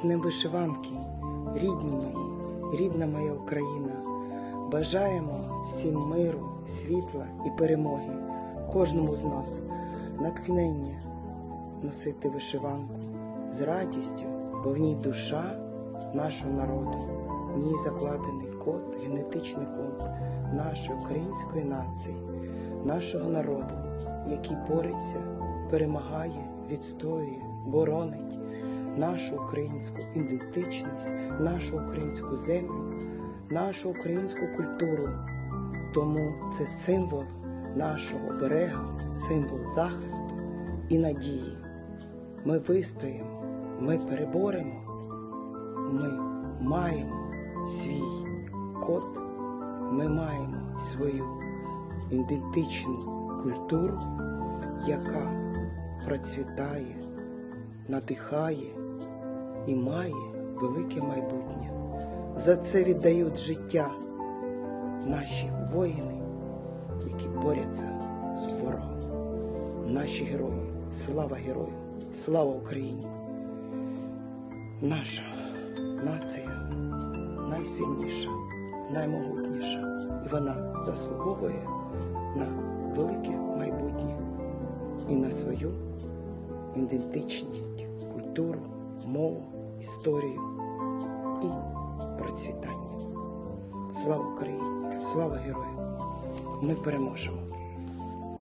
з ним вишиванки, рідні мої, рідна моя Україна. Бажаємо всім миру, світла і перемоги, кожному з нас натхнення носити вишиванку. З радістю, бо в ній душа нашого народу, в ній закладений код, генетичний код нашої української нації, нашого народу, який бореться, перемагає, відстоює, боронить нашу українську ідентичність, нашу українську землю, нашу українську культуру. Тому це символ нашого берега, символ захисту і надії. Ми вистоїмо, ми переборемо, ми маємо свій код, ми маємо свою ідентичну культуру, яка процвітає, надихає і має велике майбутнє. За це віддають життя наші воїни, які борються з ворогом. Наші герої, слава героям, слава Україні! Наша нація найсильніша, наймогутніша, і вона заслуговує на велике майбутнє і на свою ідентичність, культуру, мову, історію і процвітання. Слава Україні! Слава героям! Ми переможемо!